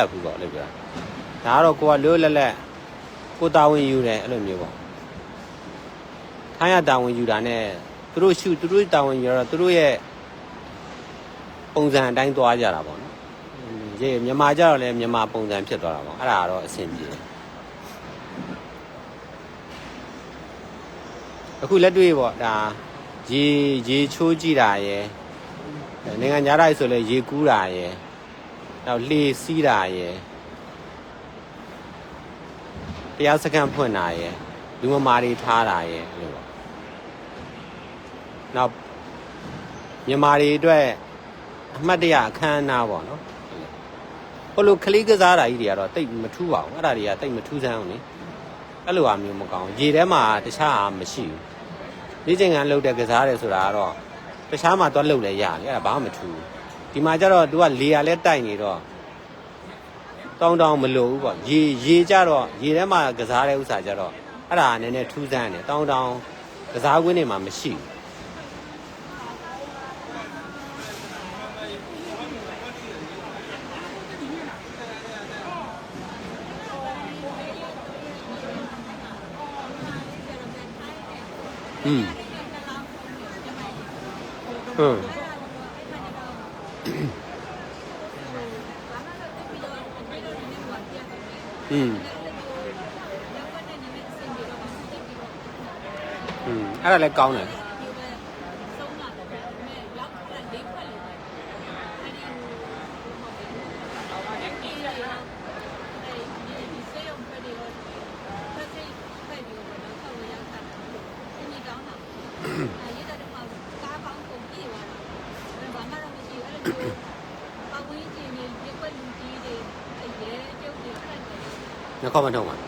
တက်ဘူးပေါ့လို့ပြောတာဒါကတော့ကိုကလွတ်လပ်လပ်ကိုတာဝန်ယူတယ်အဲ့လိုမျိုးပေါ့ခိုင်းရတာဝန်ယူတာနဲ့သူတို့ရှုသူတို့တာဝန်ယူတော့သူတို့ရဲ့ပုံစံအတိုင်းသွားကြတာပေါ့နော်ရေမြန်မာကြတော့လည်းမြန်မာပုံစံဖြစ်သွားတာပေါ့အဲ့ဒါကတော့အဆင်ပြေတယ်အခုလက်တွေ့ပေါ့ဒါရေရေချိုးကြည့်တာရယ်နိုင်ငံခြားတိုင်းဆိုလဲရေကူးတာရယ် နောက်လှေစီးတာရယ်တရားစခန်းဖွင့်တာရယ်လူမမာတွေထားတာရယ်အဲ့လိုပေါ့နောက်မြန်မာတွေအတွက်အမှတ်တရအခမ်းအနားပေါ့နော်ဟိုလိုကလေးကစားတာကြီးတွေကတော့တိတ်မထူးပါဘူးအဲ့ဒါတွေကတိတ်မထူးဆန်းဘူးလေအဲ့လိုအမျိုးမကောင်းဘူးရေထဲမှာတခြားအားမရှိဘူးလေ့ကျင့်ခန်းလုပ်တဲ့ကစားတယ်ဆိုတာကတော့တခြားမှာသွားလုပ်လဲရတယ်အဲ့ဒါဘာမှမထူးဘူး ဒီမှာကျတော့ तू ကလေယာလဲတိုက်နေတော့တောင်းတောင်းမလို့ဘူးပေါ့ရေရေကြတော့ရေထဲမှာကစားတဲ့ဥစ္စာကြတော့အဲ့ဒါကနည်းနည်းထူးဆန်းတယ်တောင်းတောင်းကစားကွင်းတွေမှာမရှိဘူး อืม อืมอืมอืมအဲ့ဒါလည်းကောင်းတယ် နှခေါက်မ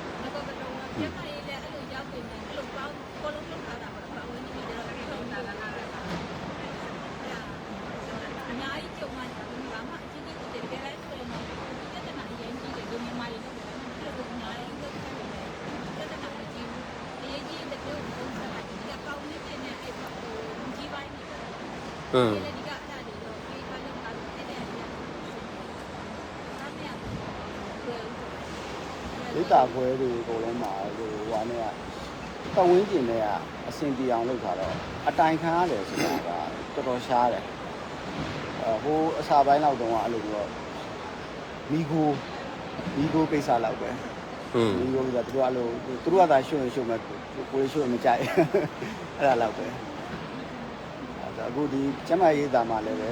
ဒိတာခွဲတွေအကုန်လုံးမှာဟိုဟိုနဲ့ကပတ်ဝန်းကျင်တွေကအဆင်ပြေအောင်လုပ်ထားတော့အတိုင်ခံရတယ်ဆိုတာကတော်တော်ရှားတယ်အဟိုအစာပိုင်းလောက်တုန်းကအဲ့လိုမျိုးမီဂိုမီဂိုကိစ္စလောက်ပဲอืมမီဂိုကသူတို့အဲ့လိုသူတို့ကသာရှုံရင်ရှုံမဲ့ကိုယ်ရှုံရင်မကြိုက်အဲ့ဒါလောက်ပဲအဲ့ဒါအခုဒီကျမရေးသားမှလည်းပဲ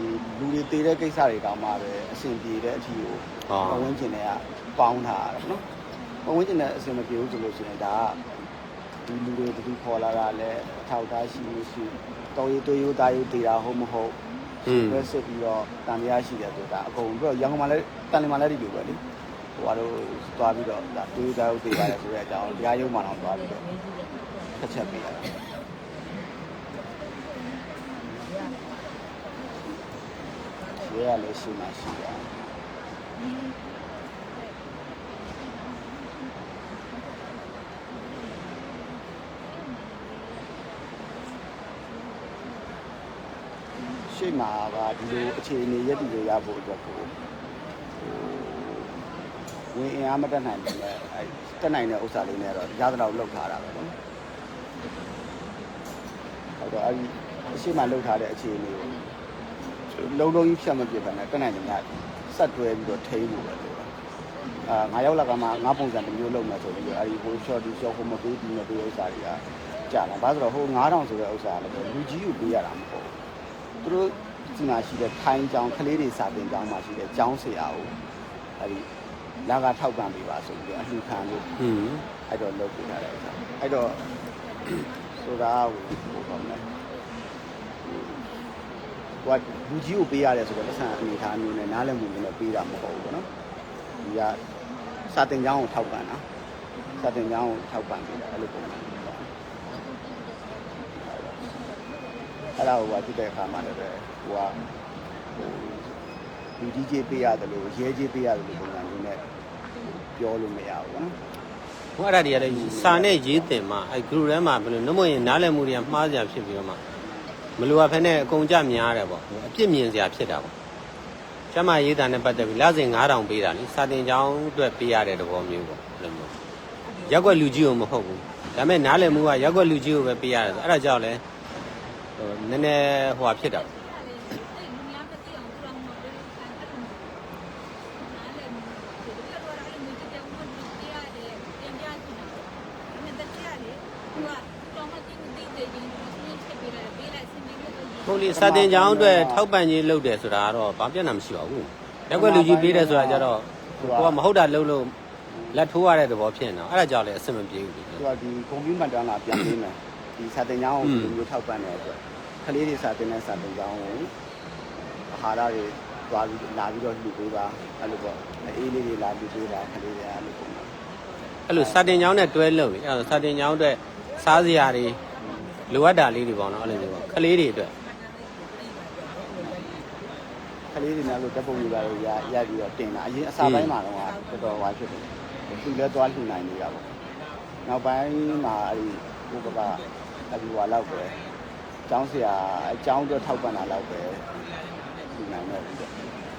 ဒီလူတွေတည်တဲ့ကိစ္စတွေတောင်မှပဲအဆင်ပြေတဲ့အထီကိုဟောပတ်ဝန်းကျင်တွေကပေါင်းထားတာပေါ့နော်ပတ်ဝန်းကျင်နဲ့အဆင်မပြေဘူးဆိုလို့ရှိရင်ဒါကဒီလူတွေတူခေါ်လာတာလည်းအထောက်အထားရှိမရှိတော်ရီတွေ့ရိုးသားရိုးတည်တာဟုတ်မဟုတ်อืมပဲစစ်ပြီးတော့တန်တရားရှိတယ်ဆိုတာအကုန်ပြီးတော့ရန်ကုန်မှာလည်းတန်လင်မှာလည်းဒီလိုပဲလေဟိုကတော့သွားပြီးတော့ဒါတွေ့ရိုးသားရိုးတည်ရတယ်ဆိုတဲ့အကြောင်းတရားရုံးမှာတော့သွားပြီးတော့ဖက်ချက်ပေးရတာ ရဲရလည်းရှိမှရှိတာရှေ့မှာကဒီလိုအခြေအနေရက်တည်လို့ရဖို့အတွက်ကိုဟိုဝင်အင်အားမတက်နိုင်ဘူးလေအဲတက်နိုင်တဲ့ဥစ္စာလေးနဲ့တော့ရသလောက်လောက်ထားတာပဲနော်ဟုတ်တော့အဲဒီအရှိမလောက်ထားတဲ့အခြေအနေကို လုံးလုံးကြီးဖြတ်မပြစ်ပါနဲ့တက်နိုင်တယ်များဆက်တွဲပြီးတော့ထိန်းဖို့ပဲလို့အာငါရောက်လာကမှငါပုံစံတစ်မျိုးလုပ်မယ်ဆိုပြီးတော့အဲဒီဟို short ဒီ short ဟိုမပေးပြီးမပေးဥစ္စာတွေကကြာလာဘာလို့ဆိုတော့ဟို9000ဆိုတဲ့ဥစ္စာကလည်းလူကြီးကိုပေးရတာမဟုတ်ဘူးသူတို့ဒီမှာရှိတဲ့ထိုင်းကျောင်းကလေးတွေစာသင်ကျောင်းမှာရှိတဲ့ကျောင်းဆရာကိုအဲဒီလာကထောက်ပံ့ပေးပါဆိုပြီးတော့အလှူခံလို့อืมအဲ့တော့လုပ်ပေးထားတဲ့အခါအဲ့တော့ဆိုတာဟိုပေါ့နော် ဟိုကလူကြီးကိုပေးရတယ်ဆိုတော့လက်ဆံအနေထားမျိုးနဲ့နားလည်မှုနဲ့ပေးတာမဟုတ်ဘူးပေါ့နော်ဒီကစာသင်ကျောင်းကိုထောက်ပံ့တာစာသင်ကျောင်းကိုထောက်ပံ့ပေးတာအဲ့လိုပုံစံမျိုးပေါ့အဲ့ဒါဟိုကဖြစ်တဲ့အခါမှာလည်းပဲဟိုကဟိုလူကြီးကြီးပေးရတယ်လို့ရဲကြီးပေးရတယ်လို့ပုံစံမျိုးနဲ့ပြောလို့မရဘူးပေါ့နော်ဟိုအဲ့ဒါတွေကလည်းစာနဲ့ရေးတင်မှအဲ့ group ထဲမှာဘယ်လိုနှမရင်နားလည်မှုတွေကမှားစရာဖြစ်ပြီးတော့မှ မလိုအပ်ဖ ೇನೆ အကုန်ကြများတယ်ပေါ့အပြစ်မြင်စရာဖြစ်တာပေါ့ကျမရေးတာနဲ့ပတ်သက်ပြီးလစဉ်9000ပေးတာနိစာတင်ကြောင်းအတွက်ပေးရတဲ့သဘောမျိုးပေါ့အဲ့လိုမျိုးရက်ွက်လူကြီးကိုမဟုတ်ဘူးဒါပေမဲ့နားလည်မှုကရက်ွက်လူကြီးကိုပဲပေးရတယ်ဆိုအဲ့ဒါကြောင့်လဲဟိုနည်းနည်းဟိုဟာဖြစ်တာပေါ့ လေစာတင်ကြောင်းအတွက်ထောက်ပံ့ရေးလုပ်တယ်ဆိုတာကတော့ဘာပြဿနာမရှိပါဘူးရက်ွက်လူကြီးပေးတယ်ဆိုတာကြတော့ကိုကမဟုတ်တာလုပ်လို့လက်ထိုးရတဲ့သဘောဖြစ်နေတော့အဲ့ဒါကြောင့်လည်းအဆင်မပြေဘူးလေသူကဒီကွန်ပျူတာတန်းလာပြန်ပေးမယ်ဒီစာတင်ကြောင်းကိုဒီလိုမျိုးထောက်ပံ့တဲ့အတွက်ကလေးတွေစာတင်တဲ့စာတင်ကြောင်းကိုအာဟာရတွေသွားပြီးလာပြီးတော့လှူပေးပါအဲ့လိုပေါ့အေးလေးတွေလာလှူပေးပါကလေးတွေအဲ့လိုပုံမှာအဲ့လိုစာတင်ကြောင်းနဲ့တွဲလုပ်လေအဲ့တော့စာတင်ကြောင်းအတွက်စားစရာတွေလိုအပ်တာလေးတွေပေါ့နော်အဲ့လိုမျိုးပေါ့ကလေးတွေအတွက် ကလေးတွေနဲ့လို့တက်ပုံယူလာလို့ရရပြီးတော့တင်တာအရင်အစားပိုင်းမှာတော့တော်တော်ဝါဖြစ်တယ်သူလည်းသွားလှူနိုင်နေတာပေါ့နောက်ပိုင်းမှာအဲ့ဒီကိုကကအဒီဝါလောက်ပဲအကြောင်းစရာအကြောင်းအတွက်ထောက်ပံ့တာလောက်ပဲလှူနိုင်တော့ဘူး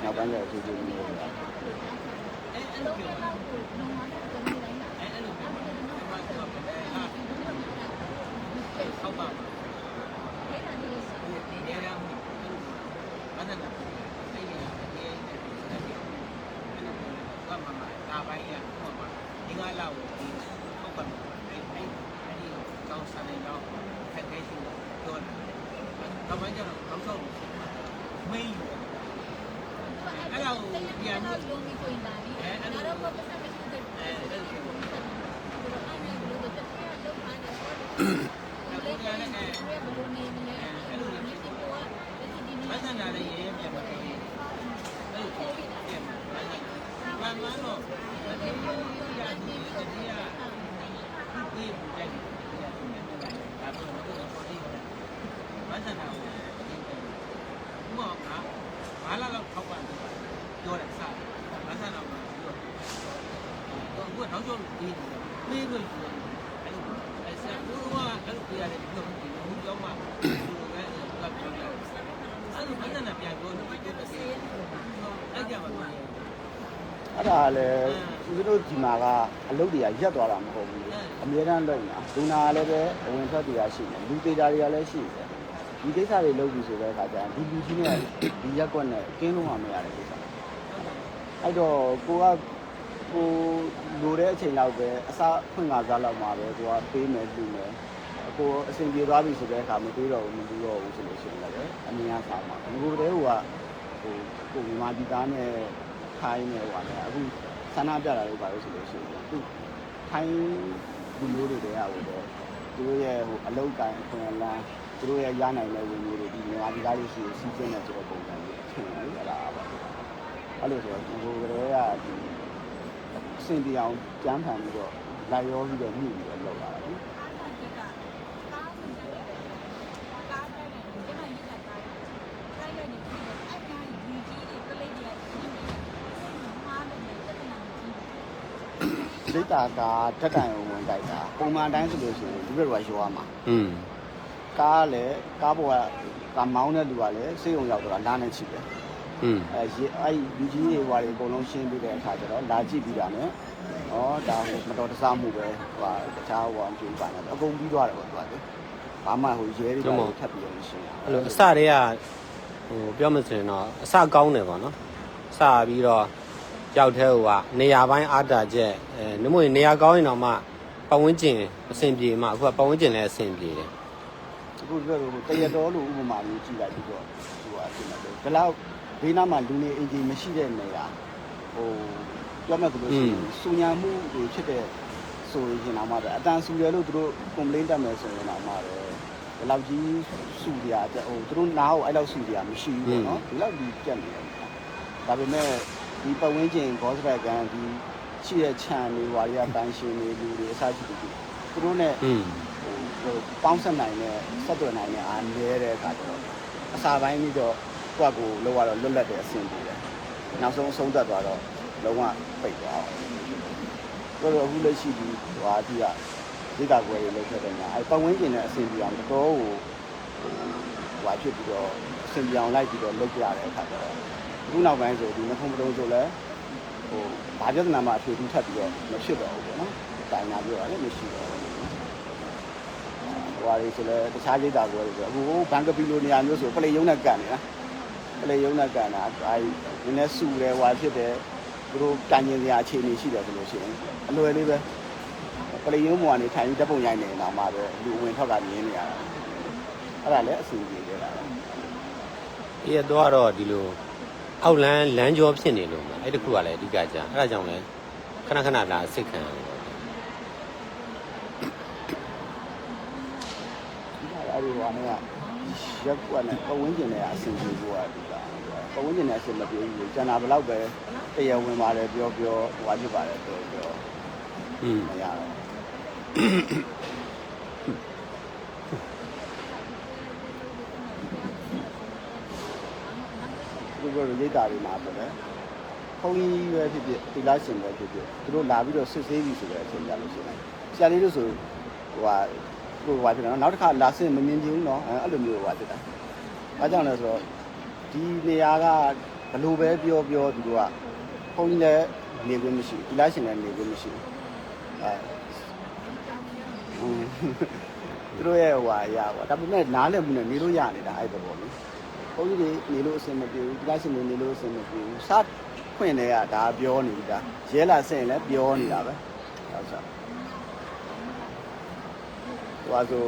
နောက်ပိုင်းကျတော့သူသူမျိုးပဲဟုတ်ပါဘူးဒီနေရာမှာဘာသာတာအဲ့ဒီအဲ့ဒီအဲ့ဒီကမှမလာပိုင်းရဟုတ်ပါဒီကလာကိုဒီဟုတ်ပါအဲ့အဲ့အဲ့ဒီကောင်းစနေတော့ခက်ခဲရှိတော့တော့ တော့မှကျတော့ကောင်းဆုံးမင်းအဲ့ဒါကိုပြန်လို့အဲအဲ့လိုအဲအဲ့ဒီမဆန်တာလည်းရေးပြန်ပါအဲ့လိုပြန်ပါဘာမှမတော့ဒီလိုရဒီဒီရဒီဘူတဲ့ဒီရဒါတော့တော့ပေါ်နေတယ်မဆန်တာကိုဘောကဘာလာတော့ထောက်ပါပြောတယ်စားမဆန်တော့ပြောတော့ဘုကတော့ကြောဒီနေလို့အဲ့လိုအဲ့ဆရာဘုရားအဲ့လိုပြရတယ်ဒီလိုဒီလိုကြောင်းမှာဒီလိုပဲကပ်ပြောတယ် အဲ့လိုမဆန်တာပြန်ပြောလို့ပြောတယ်အဲ့ကြပါပြန်အဲ့ဒါလည်းဦးဇင်းတို့ဒီမှာကအလုပ်တွေကရက်သွားတာမဟုတ်ဘူးအများတန်းလုပ်နေတာလူနာလည်းပဲအဝင်ထွက်တွေကရှိနေလူသေးတာတွေကလည်းရှိတယ်ဒီကိစ္စတွေလုပ်ပြီဆိုတဲ့အခါကျရင်ဒီလူကြီးနဲ့ဒီရက်ကွက်နဲ့ကင်းလုံးမှမရတဲ့ကိစ္စအဲ့တော့ကိုကကိုလိုတဲ့အချိန်လောက်ပဲအစားဖွင့်ကားစားလောက်မှာပဲကိုကပေးမယ်လူမယ် ကိုအဆင်ပြေသွားပြီဆိုတဲ့အခါမတွေးတော့ဘူးမတွေးတော့ဘူးဆိုလို့ရှိရင်လည်းအမြင်အားစားမှာငိုတဲ့ဟိုကဟိုကိုမြန်မာပြည်သားနဲ့ထိုင်းနေဟိုပါလေအခုဆန္ဒပြတာတွေပါလို့ဆိုလို့ရှိရင်သူထိုင်းလူမျိုးတွေတည်းရဟိုတော့သူတို့ရဲ့ဟိုအလောက်ကန်အခွင့်အလမ်းသူတို့ရဲ့ရနိုင်တဲ့ဝင်မျိုးတွေဒီမြန်မာပြည်သားတွေရှိစီးကျင်းတဲ့ဆိုတဲ့ပုံစံမျိုးထင်တယ်အဲ့ဒါပါအဲ့လိုဆိုတော့ဒီလိုကလေးကဒီအဆင်ပြေအောင်ကြမ်းဖန်ပြီးတော့လိုက်ရောပြီးတော့ညှိပြီးတော့လောက်လာ တာလေ စိတ်တာကတက်တိုင်ဝင်ကြိုက်တာပုံမှန်တိုင်းဆိုလို့ရှိရင်ဒီဘက်ကရောရမှာ อืม ကားလည်းကားပေါ်ကကမောင်းတဲ့လူကလည်းစိတ်ုံရောက်တော့လာနေချစ်တယ် อืม အဲရေအဲ့လူကြီးတွေဟွာတွေအကုန်လုံးရှင်းပြီးတဲ့အခါကျတော့လာကြည့်ပြီးတာနဲ့ဩဒါဟိုမတော်တဆမှုပဲဟွာတခြားဟိုအကျိုးပါနေတော့အကုန်ပြီးသွားတယ်ပေါ့သူကလေဘာမှဟိုရဲတွေပါထပ်ပြီးတော့ရှင်း အဲ့လိုအစတည်းကဟိုပြောမစင်တော့အစကောင်းတယ်ပေါ့နော်စပြီးတော့ ကြောက်တဲ့ဟိုကနေရာပိုင်းအားတာချက်အဲနှမို့ရင်နေရာကောင်းရင်တော့မှပတ်ဝန်းကျင်အဆင်ပြေမှအခုကပတ်ဝန်းကျင်လည်းအဆင်ပြေတယ်အခုပြောလို့တရတော်လို့ဥပမာမျိုးကြည့်လိုက်ပြီးတော့ဟိုအဖြစ်မှာဒီလောက်ဘေးနားမှာလူနေအင်ဂျင်မရှိတဲ့နေရာဟိုပြောမယ်ဆိုလို့ရှိရင်စူညာမှုတွေဖြစ်တဲ့ဆိုရင်တော့မှပဲအတန်စူရလို့သူတို့ complain တက်မယ်ဆိုရင်တော့မှပဲဒီလောက်ကြီးစူကြတဲ့ဟိုသူတို့နားကိုအဲ့လောက်စူကြမရှိဘူးပေါ့နော်ဒီလောက်ကြီးပြတ်နေတယ်ဒါပေမဲ့ ဒီပတ်ဝန်းကျင် boss back ကန်ဒီရှိတဲ့ခြံတွေဝါရီကတန်းရှင်တွေလူတွေအစားရှိတယ်သူတို့ ਨੇ อืม ဟိုပေါင်းဆက်နိုင်တဲ့ဆက်သွယ်နိုင်တဲ့အားနည်းတဲ့အခါကျတော့အစာပိုင်းပြီးတော့ကိုယ့်ကိုယ်လောက်ရတော့လွတ်လပ်တဲ့အဆင်ပြေတယ်နောက်ဆုံးအဆုံးသတ်သွားတော့လုံးဝပိတ်သွားအောင်တို့တော့အခုလက်ရှိဒီဟွာဒီကဒေတာကွယ်တွေလောက်ခဲ့တဲ့ညာအဲပတ်ဝန်းကျင်နဲ့အဆင်ပြေအောင်တော်တော်ကိုဟွာဖြစ်ပြီးတော့အဆင်ပြေအောင်လိုက်ပြီးတော့လုပ်ကြရတဲ့အခါကျတော့ ခုနောက်ပိုင်းဆိုဒီမဖုံမတုံဆိုလဲဟိုဘာပြဿနာမှအထွေထူးထပ်ပြီးတော့မဖြစ်တော့ဘူးပေါ့နော်တိုင်နာပြောတာလည်းမရှိတော့ဘူးဟိုဟာတွေဆိုလဲတခြားရိတ်တာပြောတယ်ဆိုအခုဘန်ကပီလိုနေရာမျိုးဆိုပလေယုံနဲ့ကန်နေတာပလေယုံနဲ့ကန်တာအဲဒီနည်းနည်းစုတယ်ဟွာဖြစ်တယ်သူတို့တိုင်ရင်စရာအခြေအနေရှိတယ်ဆိုလို့ရှိရင်အလွယ်လေးပဲပလေယုံမော်ကနေထိုင်ပြီးဓာတ်ပုံရိုက်နေတော့မှပဲလူဝင်ထောက်ကမြင်နေရတာအဲ့ဒါလည်းအဆင်ပြေကြတာပဲဒီကတော့တော့ဒီလို အောက်လန်းလမ်းကြောဖြစ်နေလို့မှာအဲ့တခုကလည်းအဓိကကြအဲ့ဒါကြောင့်လည်းခဏခဏလာအစ်စ်ခံရတယ်ပေါ့အဲ့ဒီဟိုအနေကရက်ကွက်နဲ့ပဝင်းကျင်နဲ့အဆင်ပြေဖို့ကဒီကပဝင်းကျင်နဲ့အဆင်မပြေဘူးကျန်တာဘယ်တော့ပဲတရားဝင်ပါတယ်ပြောပြောဟိုဖြစ်ပါတယ်ပြောပြောอืมမရတော့ ဒီလိုရိတ်တာတွေမှာပေါ့လေဘုန်းကြီးပဲဖြစ်ဖြစ်ဒီလားရှင်ပဲဖြစ်ဖြစ်သူတို့လာပြီးတော့စစ်ဆေးပြီဆိုတဲ့အချိန်ကြလို့ရှိရင်ဆရာလေးတို့ဆိုဟိုဟာဟိုဟာဖြစ်တယ်နော်နောက်တစ်ခါလာစစ်မမြင်ချင်ဘူးနော်အဲ့လိုမျိုးဟိုဟာဖြစ်တာ။ဘာကြောင့်လဲဆိုတော့ဒီနေရာကဘလို့ပဲပြောပြောသူတို့ကဘုန်းကြီးလည်းနေခွင့်မရှိဘူးဒီလားရှင်လည်းနေခွင့်မရှိဘူး။အဲဟွန်းသူတို့ရဲ့ဟိုဟာအရာပေါ့ဒါပေမဲ့နားလည်မှုနဲ့နေလို့ရနေတာအဲ့ဒါပေါ့လေ။ ဘုန်းကြီးတွေနေလို့အဆင်မပြေဘူးဒီလားရှင်တွေနေလို့အဆင်မပြေဘူး။စခွင့်တွေကဒါပြောနေတာရဲလာဆင်လည်းပြောနေတာပဲ။ဟုတ်စားဟိုဟာဆို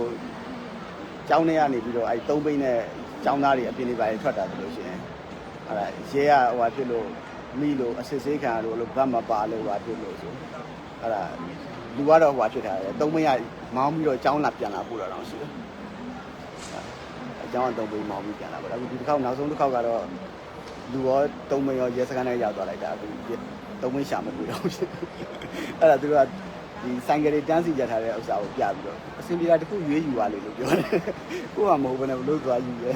ကျောင်းထဲကနေပြီးတော့အဲသုံးပိန်းနဲ့ကျောင်းသားတွေအပြင်တွေပါထွက်တာဆိုလို့ရှိရင်အဲ့ဒါရဲကဟိုဟာဖြစ်လို့မိလို့အစစ်ဆေးခံရလို့လို့ဘတ်မပါလို့ဟိုဟာဖြစ်လို့ဆိုအဲ့ဒါလူကတော့ဟိုဟာဖြစ်တာလေသုံးပိန်းကမောင်းပြီးတော့ကျောင်းလာပြန်လာပို့တာတော့ရှိတယ် အကျောင်းကသုံးပိန်းမောင်းပြီးပြန်လာပါဒါပေမဲ့ဒီတစ်ခေါက်နောက်ဆုံးတစ်ခေါက်ကတော့လူရောသုံးပိန်းရောရဲစခန်းထဲရောက်သွားလိုက်တာအခုသုံးပိန်းရှာမတွေ့တော့ဘူးအဲ့ဒါသူတို့ကဒီဆိုင်ကယ်တွေတန်းစီကြထားတဲ့ဥစ္စာကိုပြပြီးတော့အစင်ပြေတာတစ်ခုရွေးယူပါလေလို့ပြောတယ်။ကိုကမဟုတ်ဘဲနဲ့ဘလို့သွားယူရဲ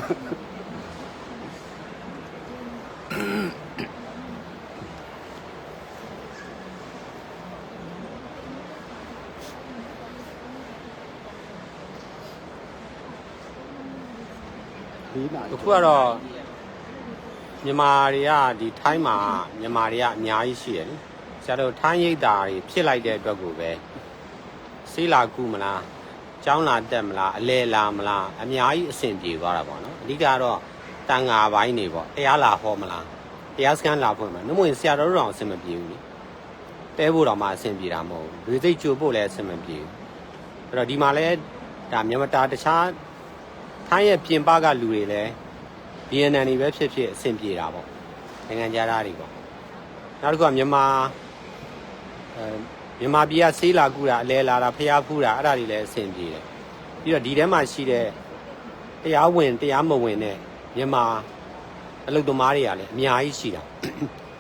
ဒီနာအခုကတော့မြန်မာတွေကဒီထိုင်းမှာမြန်မာတွေကအများကြီးရှိတယ်လေဆရာတို့ထိုင်းရိတ်တာတွေဖြစ်လိုက်တဲ့အတွက်ကိုပဲစေးလာကူမလားကျောင်းလာတက်မလားအလဲလာမလားအများကြီးအဆင်ပြေသွားတာပေါ့နော်အဓိကတော့တန်ငါပိုင်းနေပေါ့တရားလာဟောမလားတရားစခန်းလာဖွင့်မှာနှမဝင်ဆရာတော်တို့တော့အဆင်မပြေဘူးလေတဲဖို့တော့မှအဆင်ပြေတာမဟုတ်ဘူးလူစိတ်ကြိုဖို့လည်းအဆင်မပြေဘူးအဲ့တော့ဒီမှာလဲဒါမြန်မာတာတခြား ထိုင်းရဲ့ပြင်ပကလူတွေလည်း BNN တွေပဲဖြစ်ဖြစ်အဆင်ပြေတာပေါ့နိုင်ငံခြားသားတွေပေါ့နောက်တစ်ခုကမြန်မာအဲမြန်မာပြည်ကဆေးလာကူတာအလဲလာတာဖျားဖူးတာအဲ့ဒါတွေလည်းအဆင်ပြေတယ်ပြီးတော့ဒီထဲမှာရှိတဲ့တရားဝင်တရားမဝင်တဲ့မြန်မာအလုပ်သမားတွေကလည်းအများကြီးရှိတာ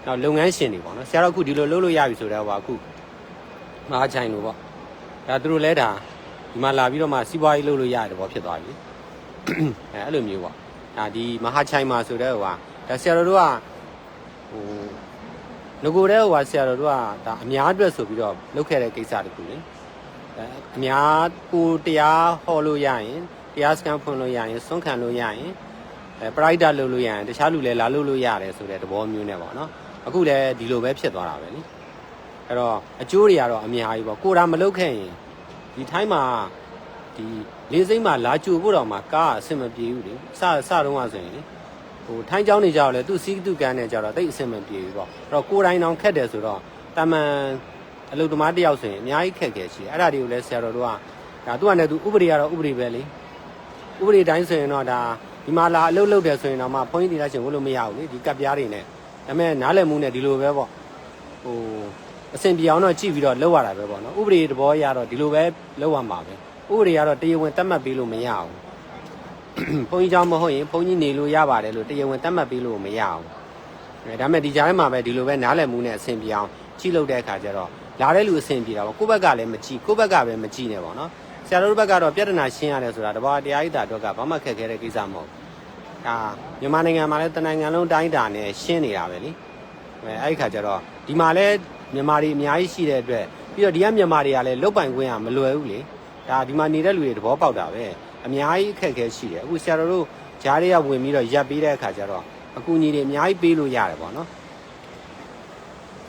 နောက်လုပ်ငန်းရှင်တွေပေါ့နော်ဆရာတော်အခုဒီလိုလုပ်လို့ရပြီဆိုတော့ဟောအခုမဟာချိုင်လို့ပေါ့ဒါသူတို့လည်းဒါဒီမှာလာပြီးတော့မှစီးပွားရေးလုပ်လို့ရတယ်ပေါ့ဖြစ်သွားပြီ အဲအဲ့လိုမျိုးပေါ့ဒါဒီမဟာချိုင်မှာဆိုတော့ဟိုဟာဒါဆရာတော်တို့ကဟိုငကိုတဲ့ဟိုဟာဆရာတော်တို့ကဒါအများအတွက်ဆိုပြီးတော့လုပ်ခဲ့တဲ့ကိစ္စတခုလေအဲအများကိုတရားဟောလို့ရရင်တရားစကန်ဖွင့်လို့ရရင်စွန့်ခံလို့ရရင်အဲပရိုက်တာလုပ်လို့ရရင်တခြားလူလည်းလာလုပ်လို့ရတယ်ဆိုတဲ့သဘောမျိုးနဲ့ပေါ့နော်အခုလည်းဒီလိုပဲဖြစ်သွားတာပဲလေအဲ့တော့အကျိုးတွေကတော့အများကြီးပေါ့ကိုယ်တာမလုပ်ခဲ့ရင်ဒီထိုင်းမှာ ဒီလေးစိမ့်မှာလာကြိုဖို့တော့မှကားအဆင်မပြေဘူးလေစစတော့ကဆိုရင်လေဟိုထိုင်းเจ้าနေကြတော့လေသူစီးသူကန်းနေကြတော့တိတ်အဆင်မပြေဘူးပေါ့အဲ့တော့ကိုယ်တိုင်တောင်ခက်တယ်ဆိုတော့တာမန်အလုပ်သမားတစ်ယောက်ဆိုရင်အများကြီးခက်ခဲရှိတယ်အဲ့ဒါတွေကိုလည်းဆရာတော်တို့ကဒါသူကလည်းသူဥပဒေကတော့ဥပဒေပဲလေဥပဒေတိုင်းဆိုရင်တော့ဒါဒီမှာလာအလုပ်လုပ်တယ်ဆိုရင်တော့မှဘုန်းကြီးတွေလည်းရှင်ဝလို့မရဘူးလေဒီကပ်ပြားတွေနဲ့ဒါပေမဲ့နားလည်မှုနဲ့ဒီလိုပဲပေါ့ဟိုအဆင်ပြေအောင်တော့ကြည့်ပြီးတော့လုပ်ရတာပဲပေါ့နော်ဥပဒေတဘောရတော့ဒီလိုပဲလုပ်ရမှာပဲ ဥပဒေကတော့တရားဝင်တတ်မှတ်ပေးလို့မရဘူးဘုန်းကြီးเจ้าမဟုတ်ရင်ဘုန်းကြီးနေလို့ရပါတယ်လို့တရားဝင်တတ်မှတ်ပေးလို့မရဘူးအဲဒါမဲ့ဒီကြားထဲမှာပဲဒီလိုပဲနားလည်မှုနဲ့အဆင်ပြေအောင်ကြည့်လို့တဲ့အခါကျတော့လာတဲ့လူအဆင်ပြေတာပေါ့ကိုယ့်ဘက်ကလည်းမကြည့်ကိုယ့်ဘက်ကပဲမကြည့်နဲ့ပေါ့နော်ဆရာတို့ဘက်ကတော့ပြဿနာရှင်းရတယ်ဆိုတာတဘာတရားဣတာတော့ကဘာမှခက်ခဲတဲ့ကိစ္စမဟုတ်ဘူးဒါမြန်မာနိုင်ငံမှာလည်းတနိုင်ငံလုံးတိုင်းတာနဲ့ရှင်းနေတာပဲလေအဲအဲ့ဒီခါကျတော့ဒီမှာလည်းမြန်မာတွေအများကြီးရှိတဲ့အတွက်ပြီးတော့ဒီကမြန်မာတွေကလည်းလုတ်ပိုင်ခွင့်ကမလွယ်ဘူးလေ ဒါဒီမှာနေတဲ့လူတွေသဘောပေါက်တာပဲအများကြီးအခက်အခဲရှိတယ်အခုဆရာတော်တို့ဂျားတွေကဝင်ပြီးတော့ရပ်ပေးတဲ့အခါကျတော့အကူအညီတွေအများကြီးပေးလို့ရတယ်ပေါ့နော်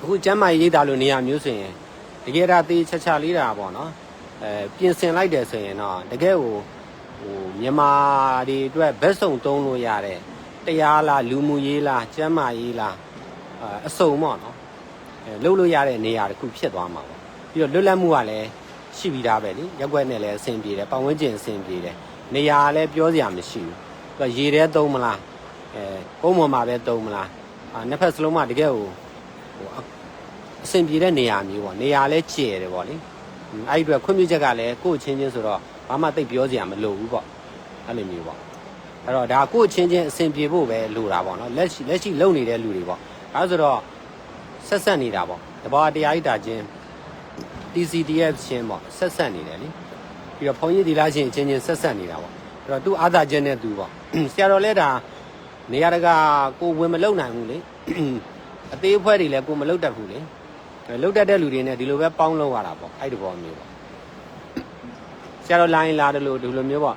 အခုကျမ်းမာရေးရိပ်သာလို့နေရာမျိုးဆိုရင်တကယ်ဒါသေးချက်ချလေးတာပေါ့နော်အဲပြင်ဆင်လိုက်တယ်ဆိုရင်တော့တကယ်ကိုဟိုမြန်မာတွေအတွက်ဘက်စုံသုံးလို့ရတဲ့တရားလားလူမှုရေးလားကျမ်းမာရေးလားအဲအစုံပေါ့နော်အဲလုပ်လို့ရတဲ့နေရာတစ်ခုဖြစ်သွားမှာပေါ့ပြီးတော့လွတ်လပ်မှုကလည်း ရှိပြီးသားပဲလေရက်ွက်နဲ့လည်းအဆင်ပြေတယ်ပတ်ဝန်းကျင်အဆင်ပြေတယ်နေရာကလည်းပြောစရာမရှိဘူးသူကရေထဲသုံးမလားအဲကုန်းပေါ်မှာပဲသုံးမလားအာနှစ်ဖက်စလုံးမှာတကယ်ကိုဟိုအဆင်ပြေတဲ့နေရာမျိုးပေါ့နေရာလည်းကျယ်တယ်ပေါ့လေအဲ့ဒီအတွက်ခွင့်ပြုချက်ကလည်းကိုယ့်ချင်းချင်းဆိုတော့ဘာမှသိပ်ပြောစရာမလိုဘူးပေါ့အဲ့လိုမျိုးပေါ့အဲ့တော့ဒါကိုယ့်ချင်းချင်းအဆင်ပြေဖို့ပဲလိုတာပေါ့နော်လက်ရှိလက်ရှိလုံနေတဲ့လူတွေပေါ့ဒါဆိုတော့ဆက်ဆက်နေတာပေါ့တဘာတရားဣတာချင်း TCDF ချင်းပေါ့ဆက်ဆက်နေတယ်လေပြီးတော့ဘုန်းကြီးဒီလားချင်းချင်းချင်းဆက်ဆက်နေတာပေါ့အဲ့တော့သူ့အာသာချင်းနဲ့သူပေါ့ဆရာတော်လဲဒါနေရာတကာကိုဝင်မလုံနိုင်ဘူးလေအသေးအဖွဲတွေလည်းကိုမလုံတတ်ဘူးလေအဲလုံတတ်တဲ့လူတွေနဲ့ဒီလိုပဲပေါင်းလုံးရတာပေါ့အဲ့ဒီဘောမျိုးပေါ့ဆရာတော်လိုင်းလာတယ်လို့ဒီလိုမျိုးပေါ့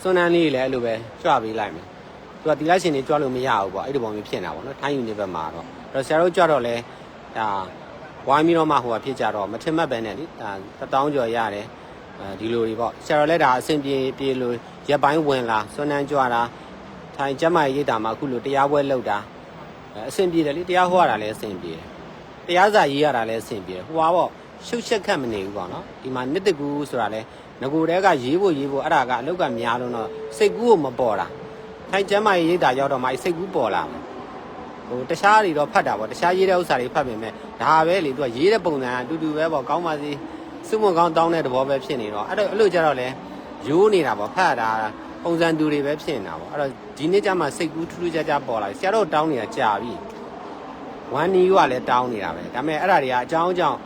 စွန်းနန်းလေးလည်းအဲ့လိုပဲကြွပေးလိုက်မယ်သူကဒီလားရှင်တွေကြွလို့မရဘူးပေါ့အဲ့ဒီဘောမျိုးဖြစ်နေတာပေါ့နော်ထိုင်းယူနေဘက်မှာတော့အဲ့တော့ဆရာတော်ကြွတော့လဲဒါ ဝိုင်းပြီးတော့မှဟိုကဖြစ်ကြတော့မထင်မှတ်ပဲနဲ့လေဒါတတောင်းကျော်ရတယ်အဲဒီလိုတွေပေါ့ဆရာတော်လည်းဒါအဆင်ပြေပြေလို့ရက်ပိုင်းဝင်လာစွန်းနှန်းကြွတာထိုင်ကျမ်းမာရေးရိပ်တာမှာအခုလိုတရားပွဲလုပ်တာအဲအဆင်ပြေတယ်လေတရားဟောရတာလည်းအဆင်ပြေတယ်တရားစာရေးရတာလည်းအဆင်ပြေတယ်ဟိုပါပေါ့ရှုပ်ရှက်ခတ်မနေဘူးပေါ့နော်ဒီမှာနှစ်တကူဆိုတာလဲငကိုတဲကရေးဖို့ရေးဖို့အဲ့ဒါကအလုတ်ကများလို့တော့စိတ်ကူးကိုမပေါ်တာထိုင်ကျမ်းမာရေးရိပ်တာရောက်တော့မှစိတ်ကူးပေါ်လာတယ် ဟိုတခြားတွေတော့ဖတ်တာပေါ့တခြားရေးတဲ့ဥစ္စာတွေဖတ်ပြင်မဲ့ဒါပဲလေသူကရေးတဲ့ပုံစံအတူတူပဲပေါ့ကောင်းပါစေစုမကောင်းတောင်းတဲ့သဘောပဲဖြစ်နေတော့အဲ့တော့အဲ့လိုကြတော့လေရိုးနေတာပေါ့ဖတ်တာပုံစံတူတွေပဲဖြစ်နေတာပေါ့အဲ့တော့ဒီနေ့ကျမှစိတ်ကူးထူးထူးခြားခြားပေါ်လာဆရာတို့တောင်းနေတာကြာပြီဝမ်နီကလည်းတောင်းနေတာပဲဒါပေမဲ့အဲ့ဒါတွေကအကြောင်းအကြောင်း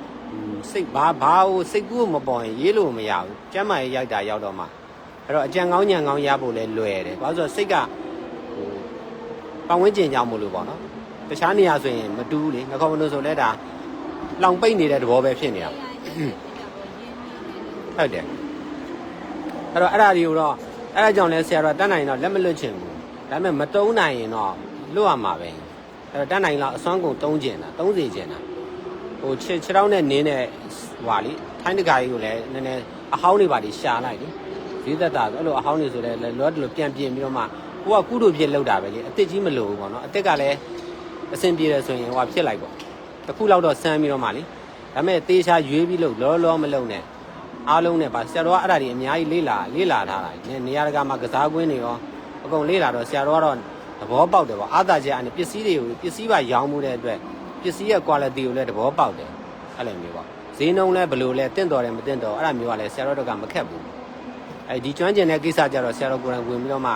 စိတ်ဘာဘာဟိုစိတ်ကူးမပေါ်ရင်ရေးလို့မရဘူးကျမ်းမာရေးရိုက်တာရောက်တော့မှအဲ့တော့အကြံကောင်းညံကောင်းရဖို့လဲလွယ်တယ်ဘာလို့ဆိုတော့စိတ်ကဟို ပတ်ဝန်းကျင်ကြောင့်မလို့ပေါ့နော်တခြားနေရာဆိုရင်မတူဘူးလေငကောမလို့ဆိုလဲဒါလောင်ပိတ်နေတဲ့သဘောပဲဖြစ်နေတာဟုတ်တယ်အဲ့တော့အဲ့ဒါတွေကိုတော့အဲ့ဒါကြောင့်လဲဆရာတော်တတ်နိုင်တော့လက်မလွတ်ချင်ဘူးဒါပေမဲ့မတုံးနိုင်ရင်တော့လွတ်ရမှာပဲအဲ့တော့တတ်နိုင်တော့အစွမ်းကုန်တုံးကျင်တာတုံးစီကျင်တာဟိုခြေခြေထောက်နဲ့နင်းတဲ့ဟွာလीထိုင်းတကာကြီးကိုလည်းနည်းနည်းအဟောင်းတွေပါလိရှာလိုက်လေဈေးသက်တာဆိုအဲ့လိုအဟောင်းတွေဆိုလဲလောတလို့ပြန်ပြင်ပြီးတော့မှ ကိုကကုတို့ပြစ်လောက်တာပဲလေအစ်စ်ကြီးမလို့ဘူးပေါ့နော်အစ်စ်ကလည်းအဆင်ပြေတယ်ဆိုရင်ဟိုကဖြစ်လိုက်ပေါ့တစ်ခုလောက်တော့စမ်းပြီးတော့မှလေဒါပေမဲ့တေးချာရွေးပြီးလို့လောလောမလုံးနဲ့အားလုံးနဲ့ပါဆရာတော်ကအဲ့ဒါတွေအများကြီးလေးလာလေးလာထားတာနေနေရာတကာမှာကစားကွင်းတွေရောအကုန်လေးလာတော့ဆရာတော်ကတော့သဘောပေါက်တယ်ပေါ့အာသာချက်အနေပစ္စည်းတွေကိုပစ္စည်းပါရောင်းမှုတဲ့အတွက်ပစ္စည်းရဲ့ quality ကိုလည်းသဘောပေါက်တယ်အဲ့လိုမျိုးပေါ့ဈေးနှုန်းလည်းဘယ်လိုလဲတင့်တော်တယ်မတင့်တော်အဲ့ဒါမျိုးကလည်းဆရာတော်တို့ကမခက်ဘူးအဲဒီကျွမ်းကျင်တဲ့ကိစ္စကြတော့ဆရာတော်ကိုယ်တိုင်ဝင်ပြီးတော့မှ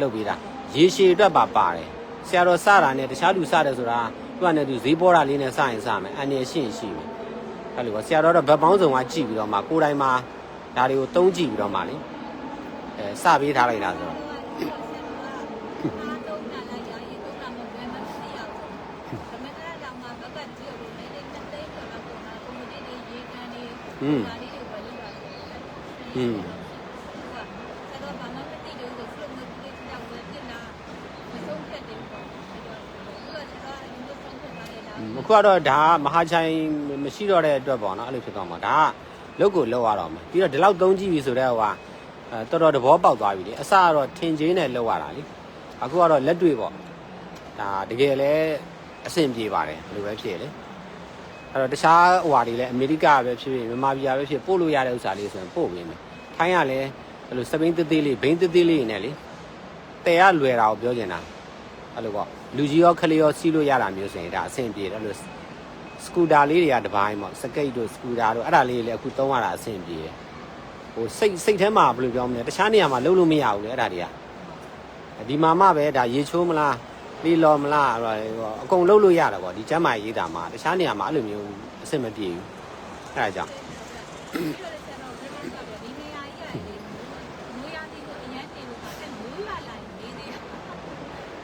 လုပ်ပေးတာရေရှည်အတွက်ပါပါတယ် ဆရာတော်စတာနဲ့တခြားလူစတယ်ဆိုတာသူကလည်းသူဈေးပေါ်တာလေးနဲ့စရင်စမယ်အန်ရရှိရင်ရှိမယ်အဲ့လိုပေါ့ဆရာတော်တော့ဗတ်ပေါင်းစုံကကြည့်ပြီးတော့မှကိုယ်တိုင်မှာဒါတွေကိုတုံးကြည့်ပြီးတော့မှလေအဲစပေးထားလိုက်တာဆိုတော့อืมอืม အခုကတော့ဒါကမဟာချိုင်မရှိတော့တဲ့အတွက်ပေါ့နော်အဲ့လိုဖြစ်သွားမှာဒါကလုတ်ကိုလောက်ရတော့မှာပြီးတော့ဒီလောက်သုံးကြည့်ပြီဆိုတော့ဟိုကအဲတော်တော်သဘောပေါက်သွားပြီလေအစကတော့ထင်ချင်းနဲ့လောက်ရတာလေအခုကတော့လက်တွေ့ပေါ့ဒါတကယ်လဲအဆင်ပြေပါတယ်ဘယ်လိုပဲဖြစ်လေအဲ့တော့တခြားဟိုဟာတွေလည်းအမေရိကပဲဖြစ်ဖြစ်မြန်မာပြည်ပဲဖြစ်ပို့လို့ရတဲ့ဥစ္စာလေးဆိုရင်ပို့ပေးမယ်ထိုင်းကလည်းအဲ့လိုစပိန်သေးသေးလေးဘိန်းသေးသေးလေးနဲ့လေတဲရလွယ်တာကိုပြောချင်တာအဲ့လိုပေါ့ လူကြီးရောခလေးရောစီးလို့ရတာမျိုးဆိုရင်ဒါအဆင်ပြေတယ်အဲ့လိုစကူတာလေးတွေကတပိုင်းပေါ့စကိတ်တို့စကူတာတို့အဲ့ဒါလေးတွေလည်းအခုသုံးရတာအဆင်ပြေတယ်ဟိုစိတ်စိတ်ထဲမှာဘယ်လိုပြောမလဲတခြားနေရာမှာလုံးလို့မရဘူးလေအဲ့ဒါတွေကဒီမှာမှပဲဒါရေချိုးမလားလီလော်မလားအဲ့ဒါအကုန်လုံးလို့ရတာပေါ့ဒီကျမ်းမာရေးတာမှာတခြားနေရာမှာအဲ့လိုမျိုးအဆင်မပြေဘူးအဲ့ဒါကြောင့်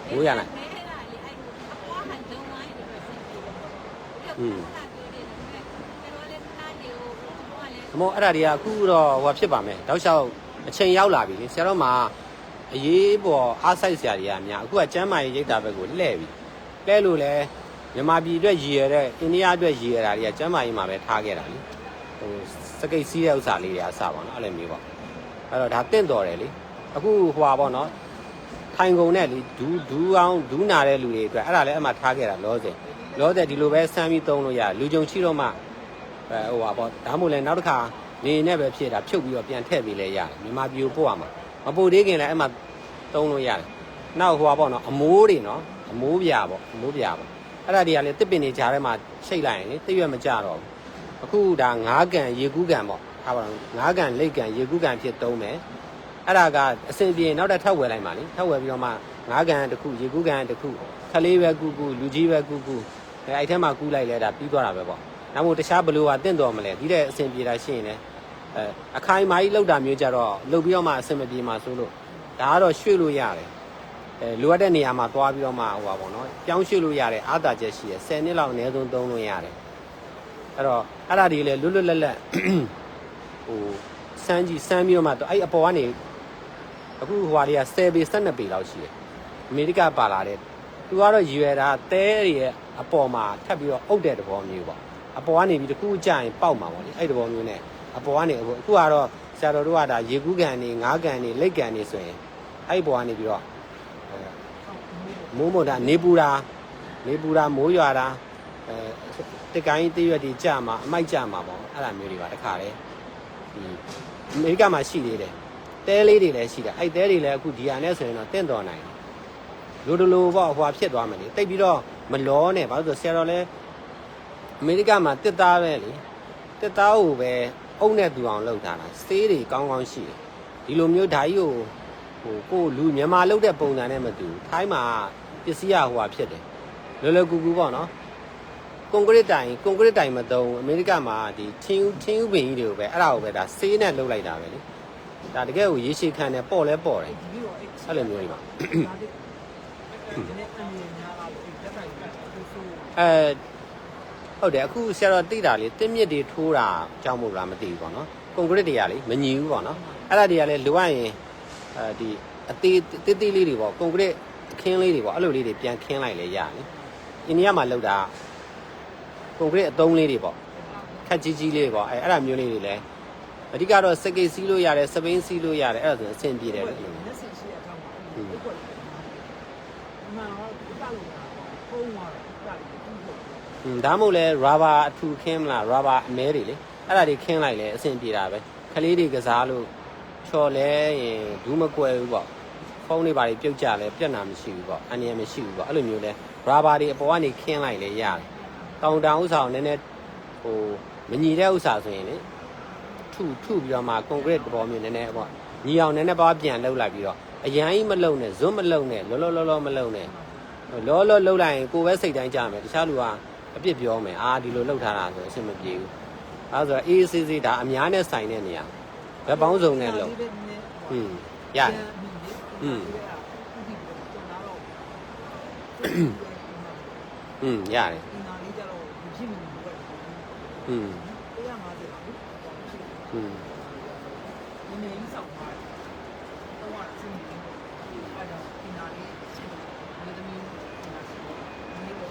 မိုးရလိုက် อืมအမောအဲ့ဒါတွေကအခုတော့ဟိုဖြစ်ပါမယ်တောက်လျှောက်အချိန်ရောက်လာပြီလေဆရာတော်မှာအရေးပေါ်အားဆိုင်စရာတွေကအများအခုကကျမ်းမာရေးရိတ်တာဘက်ကိုလှည့်ပြီလှည့်လို့လဲမြန်မာပြည်အတွက်ရည်ရတဲ့အိန္ဒိယအတွက်ရည်ရတာတွေကကျမ်းမာရေးမှာပဲထားခဲ့တာလीဟိုစကိတ်စီးတဲ့ဥစ္စာလေးတွေအစပါနော်အဲ့လိုမျိုးပေါ့အဲ့တော့ဒါတင့်တော်တယ်လीအခုဟိုပါပေါ့နော်ထိုင်ကုန်နဲ့လीဒူးဒူးအောင်ဒူးနာတဲ့လူတွေအတွက်အဲ့ဒါလည်းအမှထားခဲ့တာလောဆယ် လောဆယ်ဒီလိုပဲစမ်းပြီးသုံးလို့ရလူကြုံရှိတော့မှအဲဟိုပါပေါ့ဒါမှမဟုတ်လဲနောက်တစ်ခါနေနဲ့ပဲဖြစ်တာဖြုတ်ပြီးတော့ပြန်ထည့်ပြီးလဲရတယ်မြန်မာပြည်ကိုပို့ရမှာမပို့သေးခင်လည်းအဲ့မှာသုံးလို့ရတယ်နောက်ဟိုပါပေါ့နော်အမိုးတွေနော်အမိုးပြာပေါ့အမိုးပြာပေါ့အဲ့ဒါတွေကလည်းတစ်ပင်တွေကြားထဲမှာချိတ်လိုက်ရင်လေတိရွက်မကြတော့ဘူးအခုဒါငါးကန်ရေကူးကန်ပေါ့ဟာပါတော့ငါးကန်လိတ်ကန်ရေကူးကန်ဖြစ်သုံးမယ်အဲ့ဒါကအဆင်ပြေနောက်တစ်ထပ်ဝယ်လိုက်ပါလေထပ်ဝယ်ပြီးတော့မှငါးကန်တစ်ခုရေကူးကန်တစ်ခုခလေးပဲကူကူလူကြီးပဲကူကူ အဲအဲ့ထဲမှာကူးလိုက်လဲဒါပြီးသွားတာပဲပေါ့နောက်မို့တခြားဘလူဟာတင့်တော်မလဲဒီတဲ့အဆင်ပြေတာရှိရင်လည်းအဲအခိုင်အမာကြီးလောက်တာမျိုးကြတော့လုတ်ပြီးတော့မှအဆင်မပြေမှာဆိုလို့ဒါကတော့ရွှေ့လို့ရတယ်အဲလိုအပ်တဲ့နေရာမှာသွားပြီးတော့မှဟိုပါပေါ့နော်ပြောင်းရွှေ့လို့ရတယ်အားတာချက်ရှိရယ်10နှစ်လောက်အနည်းဆုံးသုံးလို့ရတယ်အဲ့တော့အဲ့ဒါဒီလေလွတ်လွတ်လပ်လပ်ဟိုစမ်းကြည့်စမ်းပြီးတော့မှအဲ့အပေါ်ကနေအခုဟိုဟာလေးက10ပေ12ပေလောက်ရှိတယ်အမေရိကပါလာတဲ့သူကတော့ရွယ်တာတဲတွေရဲ့ အပေါ်မှာထပ်ပြီးတော့အုပ်တဲ့သဘောမျိုးပေါ့အပေါ်ကနေပြီးတကူကြရင်ပေါက်မှာပေါ့လေအဲ့သဘောမျိုးနဲ့အပေါ်ကနေအခုအခုကတော့ဆရာတော်တို့ကဒါရေကူးကန်နေငါးကန်နေလိတ်ကန်နေဆိုရင်အဲ့ပေါ်ကနေပြီးတော့မိုးမတာနေပူတာနေပူတာမိုးရွာတာအဲတကိုင်းတရွက်တွေကြမှာအမိုက်ကြမှာပေါ့အဲ့ဒါမျိုးတွေပါတခါလေဒီအမေရိကမှာရှိသေးတယ်တဲလေးတွေလည်းရှိတာအဲ့တဲတွေလည်းအခုဒီဟာနဲ့ဆိုရင်တော့တင့်တော်နိုင်တယ်လိုတလိုပေါ့ဟိုဟာဖြစ်သွားမယ်လေတိတ်ပြီးတော့ မလောနဲ့ဘာလို့ဆိုဆရာတော်လဲအမေရိကမှာတစ်သားပဲလေတစ်သားကိုပဲအုံနဲ့သူအောင်လောက်တာလားစေးတွေကောင်းကောင်းရှိတယ်ဒီလိုမျိုးဓာကြီးကိုဟိုကိုလူမြန်မာလောက်တဲ့ပုံစံနဲ့မတူဘူးထိုင်းမှာပစ္စည်းရဟိုဟာဖြစ်တယ်လောလောကူကူပေါ့နော်ကွန်ကရစ်တိုင်ကွန်ကရစ်တိုင်မတုံးအမေရိကမှာဒီချင်းဦးချင်းဦးပင်ကြီးတွေကိုပဲအဲ့ဒါကိုပဲဒါစေးနဲ့လှုပ်လိုက်တာပဲလေဒါတကယ်ကိုရေရှည်ခံတယ်ပေါ့လဲပေါ့တယ်ဒီလိုအဲ့အဲ့လိုမျိုးတွေပါ ဒါဒီနေ့အမြင်များလာပြီးတက်ဆိုင်ကသူဆို အဲဟုတ်တယ်အခုဆရာတော်တိတာလေတင်းမြစ်တွေထိုးတာကြောက်မို့လားမသိဘူးပေါ့နော်ကွန်ကရစ်တွေကလေမညီဘူးပေါ့နော်အဲ့ဒါတွေကလည်းလိုအပ်ရင်အဲဒီအသေးသေးသေးလေးတွေပေါ့ကွန်ကရစ်ခင်းလေးတွေပေါ့အဲ့လိုလေးတွေပြန်ခင်းလိုက်လေရလေအိန္ဒိယမှာလောက်တာကွန်ကရစ်အသုံးလေးတွေပေါ့ခက်ကြီးကြီးလေးတွေပေါ့အဲအဲ့ဒါမျိုးလေးတွေလည်းအဓိကတော့စကိတ်စီးလို့ရတယ်စပိန်စီးလို့ရတယ်အဲ့ဒါဆိုအဆင်ပြေတယ်လေလက်ဆင်ရှိတဲ့အကြောင်းပါအဲ့ဒီကိုမှန်တော့ပြ ဒါမှမဟုတ်လဲ rubber အထူခင်းမလား rubber အမဲတွေလေအဲ့ဒါတွေခင်းလိုက်လဲအဆင်ပြေတာပဲခလေးတွေကစားလို့ချော်လဲရင်ဘူးမကွယ်ဘူးပေါ့ဖုန်းတွေဘာတွေပြုတ်ကြလဲပြက်နာမရှိဘူးပေါ့အန်ရမရှိဘူးပေါ့အဲ့လိုမျိုးလဲ rubber တွေအပေါ်ကနေခင်းလိုက်လဲရတယ်တောင်တောင်ဥစ္စာကိုနည်းနည်းဟိုမညီတဲ့ဥစ္စာဆိုရင်လေထုထုပြီးတော့မှ concrete ပေါ်မျိုးနည်းနည်းပေါ့ညီအောင်နည်းနည်းပါးပြန်လှုပ်လိုက်ပြီးတော့အရန်ကြီးမလုံနဲ့ဇွတ်မလုံနဲ့လောလောလောလောမလုံနဲ့လောလောလှုပ်လိုက်ရင်ကိုယ်ပဲစိတ်တိုင်းကြမယ်တခြားလူက အပြစ်ပြောမယ်အာဒီလိုလှုပ်ထားတာဆိုအဆင်မပြေဘူးအဲဆိုတော့အေးအေးဆေးဆေးဒါအများနဲ့ဆိုင်တဲ့နေရာဘယ်ပေါင်းစုံနဲ့လှုပ်ဟွန်းရတယ်ဟွန်းရတယ်ဒီနာလေးကြတော့ဒီဖြစ်နေတယ်ဟွန်း150ပါဘူးဟွန်း ဒီနေ့ကြီးဆောင်ပါတော့အချင်းကြီးအဲ့တော့ဒီနာလေးရှင်းတယ်ဒီသမီးဒီနာရှင်းတယ်ဒီလို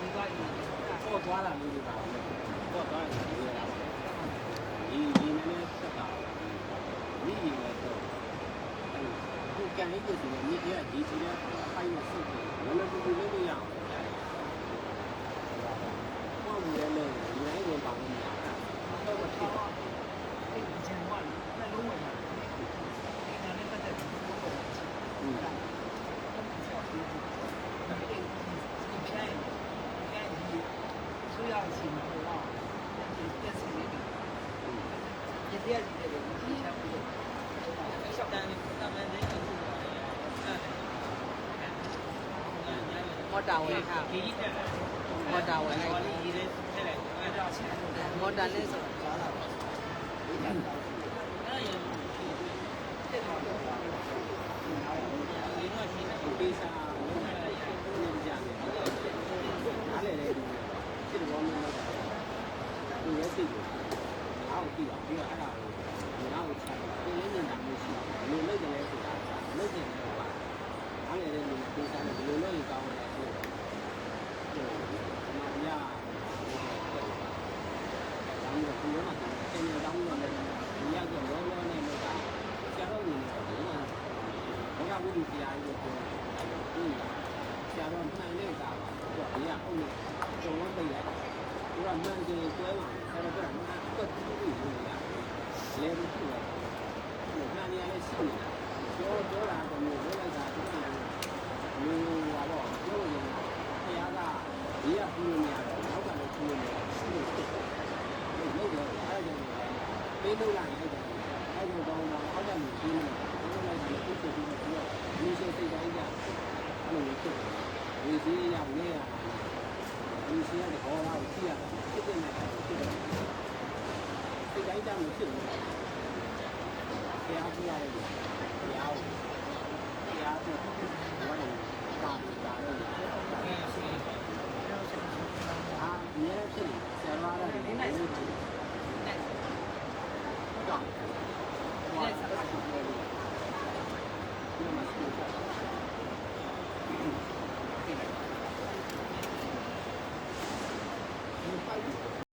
ဒီကကြီးတော့ သွားလာလို့ပါတော့သွားတယ်ဒီလိုဒီဒီနည်းနည်းဆက်တာဒီဒီလည်းတော့ဒီကန်လေးကိုဒီနေ့ဒီကဒီဒီလည်းဖိုင်နဲ့ဆက်တယ်လည်းလည်းဒီလိုလေးရအောင်ပေါ့ဘူးလည်းလည်းဒီတိုင်းဝင်ပါလို့မရဘူးတော့မဖြစ်ဘူးအဲ့ဒီကျန်သွားတယ်နှလုံးဝင်လာတယ်ဒီနာလေးပတ်သက်ပြီးတော့ဟုတ်ကဲ့ဆိုရစီမလို့ပါဒီတက်စီလေးဒီတရားကြီးတယ်ဒီချက်ပြီးတော့ရှောက်တန်းလေးတမန်လေးကိုမော် တာဝင်ထားဒီကြီးတက်မော်တာဝင်လိုက်ဒီလေးထည့်လိုက်အဲ့ဒါချက်မော်တာလေးဆိုတော့အဲ့ရတက်တော့ဒီတော့ရှိနေပေးစားလုံးရရနေကြတယ်အားလည်းလည်းဖြစ်တော့မလို့ဒီရဲ့စိတ်ကိုအားကိုကြည့်ပါပြီးတော့အဲ့ဒါကိုငါ့ကိုချက်ပြင်းနေတာမျိုးရှိတယ်ဘယ်လိုလုပ်ကြလဲဆိုတာလုပ်ကြတယ် ဒီရောမှာတင်နေတောင်းလို့လည်းဒီရောက်တော့လောလောနဲ့လို့ကဆရာတော်ကြီးကတော့ဘုရားဘုရားဝိဒုတရားကြီးကိုပြောတယ်ဒီဆရာတော်မှန်တဲ့ကာပါသူကဘေးကအုပ်နဲ့ကျုံလုံးပိတ်လိုက်သူကမှန်ကျင်ကျွဲမှာဆရာတော်ကမှန်တော့တူတူလို့ရတယ်လေဘူးသူကမှန်နေရလဲရှိနေတာပြောပြောတာကမျိုးပြောလိုက်တာသူကမျိုးဟာတော့ပြောရင်ဘုရားက ဘေးကပူလို့မရတော့နောက်ကလည်းပူလို့မရရှိလို့ဖြစ်တယ်လို့လို့အဲ့ဒါကြောင့်ပေးလို့လာတယ်အဲ့ဒါအဲ့ဒါတော့အောက်ကနေပြီးနေတယ်လိုက်တယ်ပြည့်စုံပြီးတော့ဒီလိုစိတ်တိုင်းကြအဲ့လိုဖြစ်တယ်ဒီစီးရောက်နေရဒီစီးရတဲ့ဘောလာကိုကြည့်ရတာဖြစ်တဲ့နေတာဖြစ်တယ်စိတ်တိုင်းကြမဖြစ်ဘူးဆရာကြည့်ရတယ်ဆရာကိုဆရာကဘာလဲကာကာလို့ 你那可以，再拉拉那个。